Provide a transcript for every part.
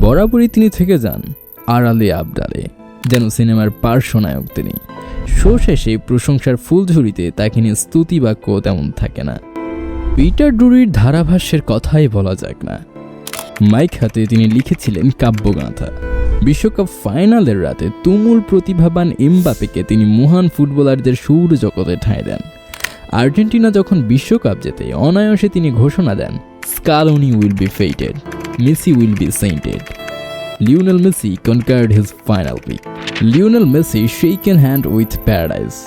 বরাবরই তিনি থেকে যান আড়ালে আবডালে, যেন সিনেমার পার্শ্বনায়ক তিনি। শো শেষে প্রশংসার ফুলঝুরিতে তাকে নিয়ে স্তুতি বাক্য তেমন থাকে না। পিটার ডুরির ধারাভাষ্যের কথাই বলা যাক না। মাইক হাতে তিনি লিখেছিলেন কাব্যগাঁথা। বিশ্বকাপ ফাইনালের রাতে তুমুল প্রতিভাবান এমবাপেকে তিনি মহান ফুটবলারদের সৌর জগতে ঠাঁই দেন। আর্জেন্টিনা যখন বিশ্বকাপ জেতে অনায়াসে তিনি ঘোষণা দেন, Scaloni will be fated. Messi will be sainted Lionel Messi conquered his final week. Lionel Messi shaken hand with paradise.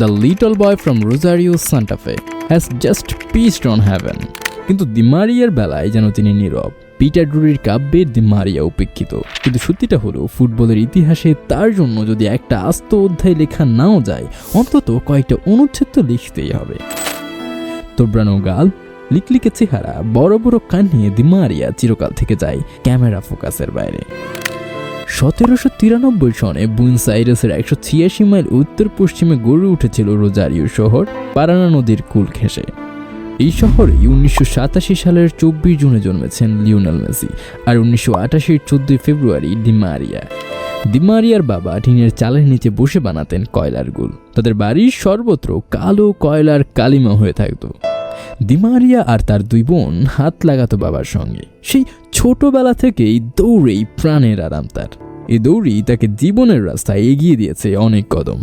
The little boy from Rosario, Santa Fe, has just peaced on heaven. কিন্তু দিমারিয়ার বেলায় যেন তিনি নীরব Peter ডুরির কাব্যে দিমারিয়া উপেক্ষিত কিন্তু সত্যিটা হলো, ফুটবলের ইতিহাসে তার জন্য যদি একটা আস্ত অধ্যায় লেখা নাও যায়, অন্তত কয়েকটা অনুচ্ছেদ তো লিখতেই হবে তোবরানো গাল লিকলিকে চেহারা বড় বড় কান নিয়ে দিমারিয়া চিরকাল থেকে যায় ক্যামেরা ফোকাসের বাইরে। সতেরোশো তিরানব্বই সনে বুইন্স আইরেসের একশো ছিয়াশি মাইল উত্তর পশ্চিমে গড়ে উঠেছিল রোজারিও শহর পারানা নদীর কুল ঘেঁষে। এই শহরেই উনিশশো সাতাশি সালের চব্বিশ জুনে জন্মেছেন লিওনাল মেসি আর উনিশশো আটাশির চোদ্দই ফেব্রুয়ারি ডিমারিয়া। দিমারিয়ার বাবা টিনের চালের নিচে বসে বানাতেন কয়লার গুল। তাদের বাড়ির সর্বত্র কালো কয়লার কালিমা হয়ে থাকতো। দিমারিয়া আর তার দুই বোন হাত লাগাতো বাবার সঙ্গে। সেই ছোটবেলা থেকেই দৌড়েই প্রাণের আরাম তার। এই দৌড়ই তাকে জীবনের রাস্তায় এগিয়ে দিয়েছে অনেক কদম।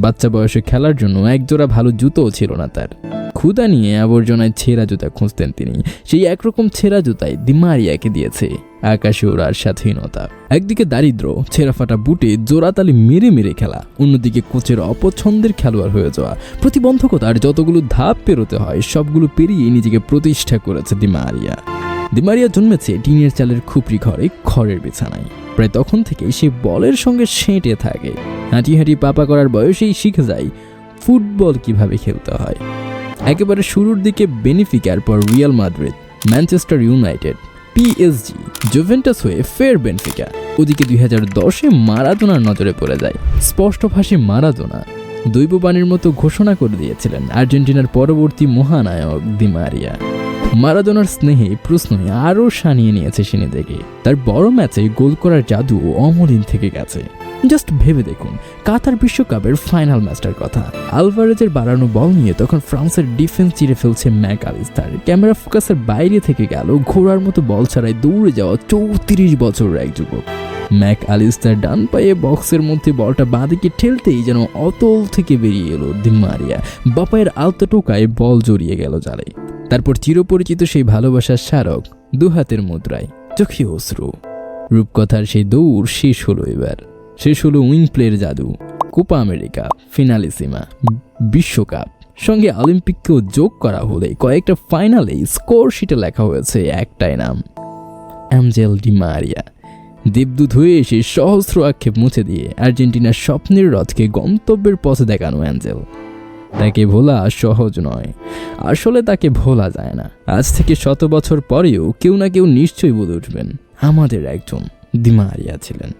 বাচ্চা বয়সে খেলার জন্য একজোড়া ভালো জুতোও ছিল না তার। ক্ষুদা নিয়ে আবর্জনায় ছেঁড়া জুতা খুঁজতেন তিনি। সেই একরকম ছেঁড়া জুতাই দিমারিয়াকে দিয়েছে। আকাশে ওড়ার স্বাধীনতা। একদিকে দারিদ্র ছেঁড়া ফাটা বুটে জোড়াতালি মেরে মেরে খেলা। অন্যদিকে কোচের অপছন্দের খেলোয়াড় হয়ে যাওয়া। প্রতিবন্ধকতার যতগুলো ধাপ পেরোতে হয়, সবগুলো পেরিয়ে নিজেকে প্রতিষ্ঠা করেছে দিমারিয়া। দিমারিয়া জন্মেছে টিনের চালের খুপড়ি ঘরে, খড়ের বিছানায়। প্রায় তখন থেকে সে বলের সঙ্গে সেঁটে থাকে। হাঁটি হাঁটি পাপা করার বয়সেই শিখে যায়, ফুটবল কীভাবে খেলতে হয়। একেবারে শুরুর দিকে বেনিফিকার পর Real Madrid Manchester United PSG Juventus হয়ে ফের বেনফিকা ওদিকে দুই হাজার দশে মারাদোনার নজরে পড়ে যায়। স্পষ্টভাষী মারাদোনা। দৈববাণীর মতো ঘোষণা করে দিয়েছিলেন আর্জেন্টিনার পরবর্তী মহানায়ক দিমারিয়া মারাদোনার স্নেহে প্রশ্নই আরও সানিয়ে নিয়েছে সে নিজেকে তার বড় ম্যাচে গোল করার জাদু অমলিন থেকে গেছে। জাস্ট ভেবে দেখুন, কাতার বিশ্বকাপের ফাইনাল ম্যাচটার কথা। আলভারেজের বাড়ানো বল নিয়ে তখন ফ্রান্সের ডিফেন্স চিরে ফেলছে ম্যাক আলিস্তার। ক্যামেরা ফোকাসের বাইরে থেকে গেল, ঘোড়ার মতো বল ছাড়াই দৌড়ে যাওয়া চৌত্রিশ বছরের এক যুবক। ম্যাক আলিস্তার ডান পায়ে বক্সের মধ্যে বলটা বাঁদিকে ঠেলতেই যেন অতল থেকে বেরিয়ে এলো দিমারিয়া বাপায়ের আলতা টোকায় বল জড়িয়ে গেল জালে। তারপর চিরপরিচিত সেই ভালোবাসার স্মারক দু হাতের মুদ্রায় চোখে অশ্রু। রূপকথার সেই দৌড় শেষ হলো এবার। শেষ হলো উইং প্লের জাদু, কোপা আমেরিকা, ফিনালিসিমা, বিশ্বকাপ, সঙ্গে অলিম্পিককেও যোগ করা হলে কয়েকটা ফাইনালে স্কোর শিটে লেখা হয়েছে একটাই নাম, অ্যাঞ্জেল ডিমারিয়া দেবদূত হয়ে এসে সহস্র আক্ষেপ মুছে দিয়ে আর্জেন্টিনার স্বপ্নের রথকে গন্তব্যের পথে দেখানো অ্যাঞ্জেল। তাকে ভোলা সহজ নয়, আসলে তাকে ভোলা যায় না। আজ থেকে শত বছর পরেও কেউ না কেউ নিশ্চয়ই বলে উঠবেন, আমাদের একজন দিমারিয়া ছিলেন।